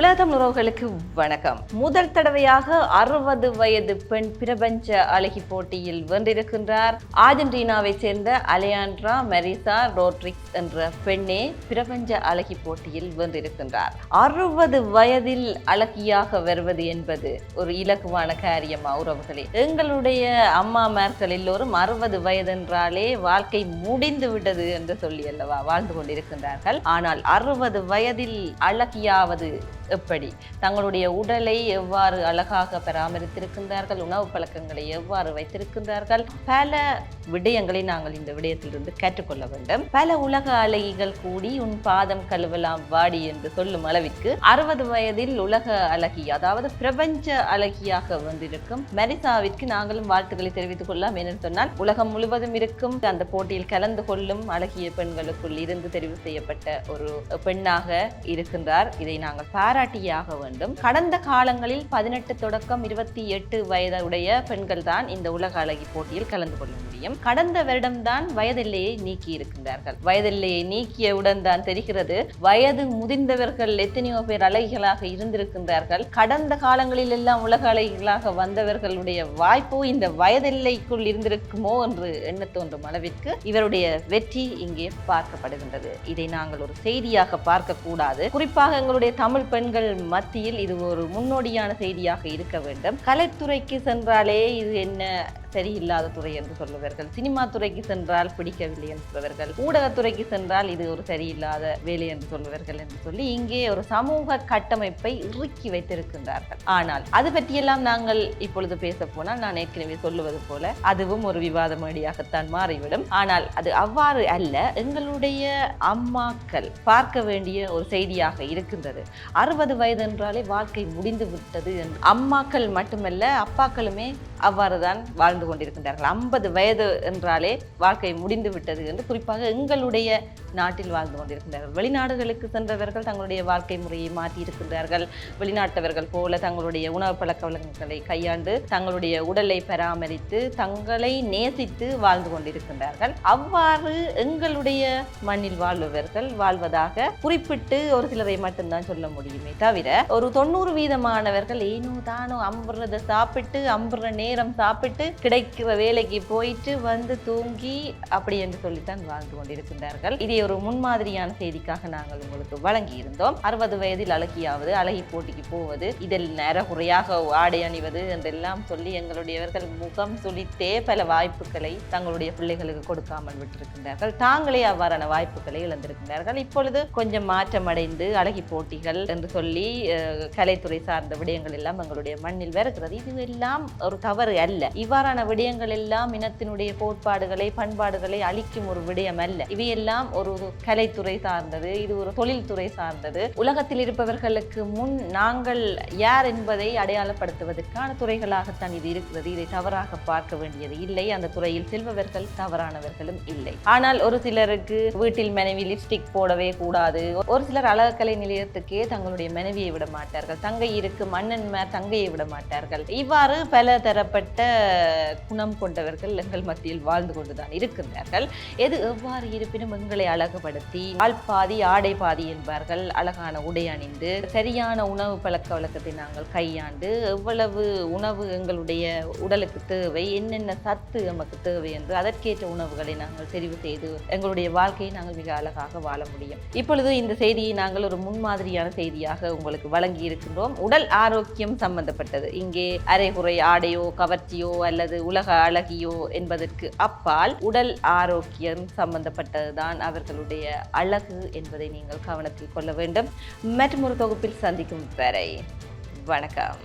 உலகம் உறவுகளுக்கு வணக்கம். முதல் தடவையாக அறுபது வயது பெண் பிரபஞ்ச அழகி போட்டியில் வென்றிருக்கின்றார். ஆர்ஜென்டினாவை சேர்ந்த அலையாண்ட்ரா மெரிசா ரோட்ரிக்ஸ் என்ற பெண்ணே பிரபஞ்ச அழகி போட்டியில் வென்றிருக்கின்றார். அறுபது வயதில் அழகியாக வருவது என்பது ஒரு இலகுவான காரியமா உறவுகளே? எங்களுடைய அம்மாமார்கள் எல்லோரும் அறுபது வயதென்றாலே வாழ்க்கை முடிந்து விட்டது என்று சொல்லி அல்லவா வாழ்ந்து கொண்டிருக்கின்றார்கள். ஆனால் அறுபது வயதில் அழகியாவது எப்படி? தங்களுடைய உடலை எவ்வாறு அழகாக பராமரித்திருக்கின்றார்கள்? உணவு பழக்கங்களை எவ்வாறு வைத்திருக்கின்றார்கள்? பல விடயங்களை நாங்கள் இந்த விடயத்திலிருந்து கற்றுக்கொள்ள வேண்டும். பல உலக அழகிகள் கூடி உன் பாதம் கழுவலாம் வாடி என்று சொல்லும் அளவிற்கு அறுபது வயதில் உலக அழகி அதாவது பிரபஞ்ச அழகியாக வந்திருக்கும் மெரிசாவிற்கு நாங்களும் வாழ்த்துக்களை தெரிவித்துக் கொள்ளலாம். ஏனென்று சொன்னால் உலகம் முழுவதும் இருக்கும். அந்த போட்டியில் கலந்து கொள்ளும் அழகிய பெண்களுக்குள் இருந்து தெரிவு செய்யப்பட்ட ஒரு பெண்ணாக இருக்கின்றார். இதை நாங்கள் பாராட்டியாக வேண்டும். கடந்த காலங்களில் பதினெட்டு தொடக்கம் இருபத்தி எட்டு வயதுடைய பெண்கள் தான் இந்த உலக அழகி போட்டியில் கலந்து கொள்ள முடியும். கடந்த வருடம்தான் வயதெல்லையை நீக்கி இருக்கின்றார்கள். வயதெல்லையை நீக்கியவுடன் தான் தெரிகிறது வயது முதிர்ந்தவர்கள் எத்தனையோ பேர் அழகிகளாக இருந்திருக்கின்றார்கள். கடந்த காலங்களில் எல்லாம் உலக அழகிகளாக வந்தவர்களுடைய வாய்ப்பு இந்த வயதெல்லைக்குள் இருந்திருக்குமோ என்று எண்ண தோன்றும் அளவிற்கு இவருடைய வெற்றி இங்கே பார்க்கப்படுகின்றது. இதை நாங்கள் ஒரு செய்தியாக பார்க்க கூடாது குறிப்பாக எங்களுடைய தமிழ் பெண் பெண்கள் மத்தியில் இது ஒரு முன்னோடியான செய்தியாக இருக்க வேண்டும். கலைத்துறைக்கு சென்றாலே இது என்ன சரியில்லாத துறை என்று சொல்லுவார்கள் சினிமா துறைக்கு சென்றால் பிடிக்கவில்லை என்று சொல்லுவார்கள் ஊடகத்துறைக்கு சென்றால் இது ஒரு சரியில்லாத வேலை என்று சொல்லுவார்கள் என்று சொல்லி இங்கே ஒரு சமூக கட்டமைப்பை இறுக்கி வைத்திருக்கின்றார்கள். ஆனால் அது பற்றியெல்லாம் நாங்கள் இப்பொழுது பேச போனால் நான் ஏற்கனவே சொல்லுவது போல அதுவும் ஒரு விவாத மேடியாகத்தான் மாறிவிடும். ஆனால் அது அவ்வாறு அல்ல. எங்களுடைய அம்மாக்கள் பார்க்க வேண்டிய ஒரு செய்தியாக இருக்கின்றது. அறுபது வயது என்றாலே வாழ்க்கை முடிந்து விட்டது அம்மாக்கள் மட்டுமல்ல அப்பாக்களுமே அவ்வாறு தான் வாழ்ந்து கொண்டிருக்கின்றார்கள். ஐம்பது வயது என்றாலே வாழ்க்கை முடிந்து விட்டது என்று குறிப்பாக எங்களுடைய நாட்டில் வாழ்ந்து கொண்டிருக்கின்றார்கள் வெளிநாடுகளுக்கு சென்றவர்கள் தங்களுடைய வாழ்க்கை முறையை மாற்றி இருக்கின்றார்கள் வெளிநாட்டவர்கள் போல தங்களுடைய உணவு பழக்க வழக்கங்களை கையாண்டு தங்களுடைய உடலை பராமரித்து தங்களை நேசித்து வாழ்ந்து கொண்டிருக்கின்றார்கள். அவ்வாறு எங்களுடைய மண்ணில் வாழ்பவர்கள் வாழ்வதாக குறிப்பிட்டு ஒரு சிலரை மட்டும்தான் சொல்ல முடியுமே தவிர ஒரு தொண்ணூறு வீதமானவர்கள் ஏனோ தானோ அம்புறத சாப்பிட்டு அம்புற நேரம் சாப்பிட்டு கிடைக்கிற வேலைக்கு போயிட்டு வந்து தூங்கி அப்படி என்று சொல்லித்தான் வாழ்ந்து கொண்டிருக்கின்றார்கள். இதை ஒரு முன்மாதிரியான செய்திக்காக நாங்கள் உங்களுக்கு வழங்கி இருந்தோம் அறுபது வயதில் அழகியாவது அழகி போட்டிக்கு போவது இதில் நேரகுறையாக ஆடை அணிவது என்றெல்லாம் சொல்லி எங்களுடையவர்கள் முகம் சுளித்தே பல வாய்ப்புகளை தங்களுடைய பிள்ளைகளுக்கு கொடுக்காமல் விட்டிருக்கின்றார்கள். தாங்களே அவ்வாறான வாய்ப்புகளை இழந்திருக்கின்றார்கள். இப்பொழுது கொஞ்சம் மாற்றமடைந்து அழகி போட்டிகள் என்று சொல்லி கலைத்துறை சார்ந்த விடயங்கள் எல்லாம் எங்களுடைய மண்ணில் வருகிறது. இது எல்லாம் ஒரு தவறு அல்ல. இவ்வாறான விடயங்கள் எல்லாம் இனத்தினுடைய கோட்பாடுகளை பண்பாடுகளை அழிக்கும் ஒரு விடயம் அல்ல. இவையெல்லாம் ஒரு ஒரு கலைத்துறை சார்ந்தது இது ஒரு தொழில்துறை சார்ந்தது. உலகத்தில் இருப்பவர்களுக்கு முன் நாங்கள் யார் என்பதை அடையாளப்படுத்துவதற்கான துறைகளாகத்தான் இது இருக்கிறது. இதை தவறாக பார்க்க வேண்டியது இல்லை. அந்த துறையில் செல்பவர்கள் தவறானவர்களும் இல்லை. ஆனால் ஒரு சிலருக்கு வீட்டில் மனைவி லிப்ஸ்டிக் போடவே கூடாது. ஒரு சிலர் அழகக்கலை நிலையத்துக்கே தங்களுடைய மனைவியை விட மாட்டார்கள். தங்கை இருக்கும் அண்ணன்மார் தங்கையை விட மாட்டார்கள். இவ்வாறு பல தரப்பட்ட குணம் கொண்டவர்கள் எங்கள் மத்தியில் வாழ்ந்து கொண்டுதான் இருக்கின்றார்கள். எது எவ்வாறு இருப்பினும் எங்களை அழகுபடுத்தி ஆள் பாதி ஆடை பாதி என்பார்கள். அழகான உடை அணிந்து சரியான உணவு பழக்க வழக்கத்தை நாங்கள் கையாண்டு எவ்வளவு உணவு எங்களுடைய உடலுக்கு தேவை என்னென்ன சத்து நமக்கு தேவை என்று அதற்கேற்ற உணவுகளை நாங்கள் தெரிவு செய்து எங்களுடைய வாழ்க்கையை நாங்கள் மிக அழகாக வாழ முடியும். இப்பொழுது இந்த செய்தியை நாங்கள் ஒரு முன்மாதிரியான செய்தியாக உங்களுக்கு வழங்கி இருக்கின்றோம். உடல் ஆரோக்கியம் சம்பந்தப்பட்டது. இங்கே அரைகுறை ஆடையோ கவர்ச்சியோ அல்லது உலக அழகியோ என்பதற்கு அப்பால் உடல் ஆரோக்கியம் சம்பந்தப்பட்டதுதான் மாதங்களுடைய அழகு என்பதை நீங்கள் கவனத்தில் கொள்ள வேண்டும். மற்றும் ஒரு தொகுப்பில் சந்திக்கும் வரை வணக்கம்.